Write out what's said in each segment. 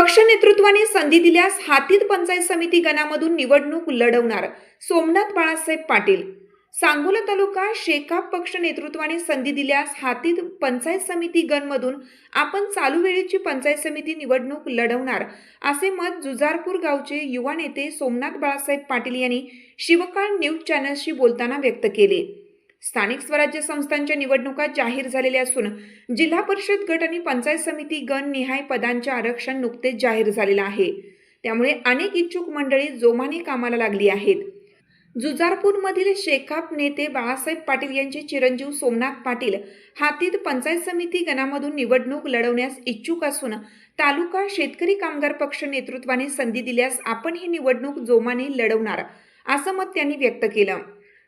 पक्ष नेतृत्वाने संधी दिल्यास हातीत पंचायत समिती गणामधून निवडणूक लढवणार सोमनाथ बाळासाहेब पाटील. सांगोला तालुका शेकाप पक्ष नेतृत्वाने संधी दिल्यास हातीत पंचायत समिती गणमधून आपण चालू वेळेची पंचायत समिती निवडणूक लढवणार असे मत जुजारपूर गावचे युवा नेते सोमनाथ बाळासाहेब पाटील यांनी शिवकाळ न्यूज चॅनलशी बोलताना व्यक्त केले. स्थानिक स्वराज्य संस्थांच्या निवडणुका जाहीर झालेल्या असून जिल्हा परिषद गट आणि पंचायत समिती गण निहाय पदांचे आरक्षण नुकतेच जाहीर झालेलं आहे. त्यामुळे अनेक इच्छुक मंडळी जोमाने कामाला लागली आहेत. जुजारपूरमधील शेकाप नेते बाळासाहेब पाटील यांचे चिरंजीव सोमनाथ पाटील हातीत पंचायत समिती गणामधून निवडणूक लढवण्यास इच्छुक असून तालुका शेतकरी कामगार पक्ष नेतृत्वाने संधी दिल्यास आपण ही निवडणूक जोमाने लढवणार असं मत त्यांनी व्यक्त केलं.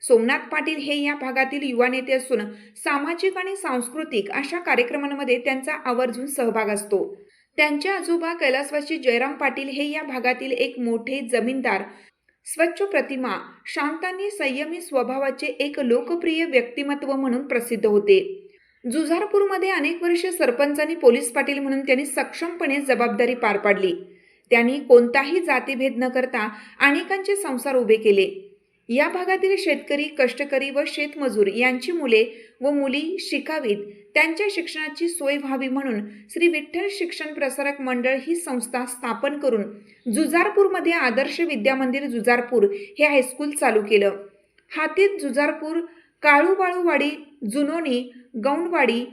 सोमनाथ पाटील हे या भागातील युवा नेते असून सामाजिक आणि सांस्कृतिक अशा कार्यक्रमांमध्ये त्यांचा आवर्जून सहभाग असतो. त्यांचे आजोबा कैलासवासी जयराम पाटील हे या भागातील एक मोठे जमीनदार स्वच्छ प्रतिमा शांत आणि संयमी स्वभावाचे एक लोकप्रिय व्यक्तिमत्व म्हणून प्रसिद्ध होते. जुझारपूरमध्ये अनेक वर्षे सरपंच आणि पोलीस पाटील म्हणून त्यांनी सक्षमपणे जबाबदारी पार पाडली. त्यांनी कोणताही जातीभेद न करता अनेकांचे संसार उभे केले. या भागातील शेतकरी कष्टकरी व शेतमजूर यांची मुले व मुली शिकावीत. त्यांच्या शिक्षणाची सोय व्हावी म्हणून श्री विठ्ठल शिक्षण प्रसारक मंडळ ही संस्था स्थापन करून जुजारपूरमध्ये आदर्श विद्यामंदिर जुजारपूर हे हायस्कूल चालू केलं. हातीत जुजारपूर काळूबाळूवाडी जुनोनी गौंडवाडी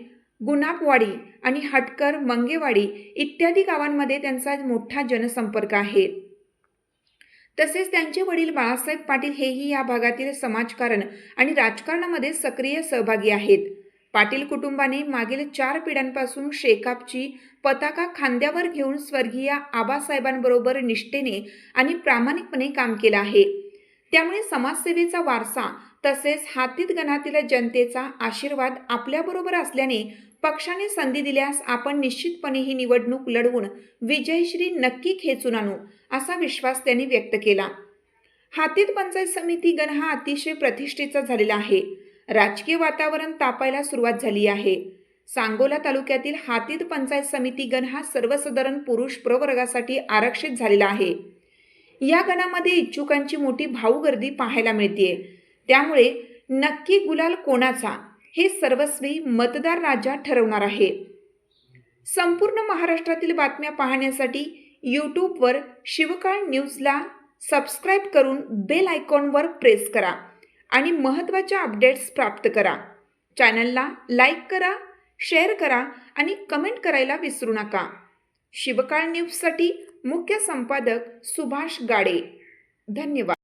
गुनापवाडी आणि हटकर मंगेवाडी इत्यादी गावांमध्ये त्यांचा मोठा जनसंपर्क आहे. तसेच त्यांचे वडील बाळासाहेब पाटील हेही या भागातील समाजकारण आणि राजकारणामध्ये सक्रिय सहभागी आहेत. पाटील कुटुंबाने मागील चार पिढ्यांपासून शेकापची पताका खांद्यावर घेऊन स्वर्गीय आबासाहेबांबरोबर निष्ठेने आणि प्रामाणिकपणे काम केलं आहे. त्यामुळे समाजसेवेचा वारसा तसेच हातीत गणातील जनतेचा आशीर्वाद आपल्याबरोबर असल्याने पक्षाने संधी दिल्यास आपण निश्चितपणे ही निवडणूक लढवून विजयश्री नक्की खेचून आणू असा विश्वास त्यांनी व्यक्त केला. हातीत पंचायत समिती गण हा अतिशय प्रतिष्ठेचा झालेला आहे. राजकीय वातावरण तापायला सुरुवात झाली आहे. सांगोला तालुक्यातील हातीत पंचायत समिती गण हा सर्वसाधारण पुरुष प्रवर्गासाठी आरक्षित झालेला आहे. या गणामध्ये इच्छुकांची मोठी भाऊगर्दी पाहायला मिळते त्यामुळे नक्की गुलाल कोणाचा? हे सर्वस्वी मतदार राजा ठरवणार आहे. संपूर्ण महाराष्ट्रातील बातम्या पाहण्यासाठी यूट्यूबवर शिवकाळ न्यूजला सबस्क्राईब करून बेल आयकॉनवर प्रेस करा आणि महत्त्वाच्या अपडेट्स प्राप्त करा. चॅनलला लाईक करा शेअर करा आणि कमेंट करायला विसरू नका. शिवकाळ न्यूजसाठी मुख्य संपादक सुभाष गाडे. धन्यवाद.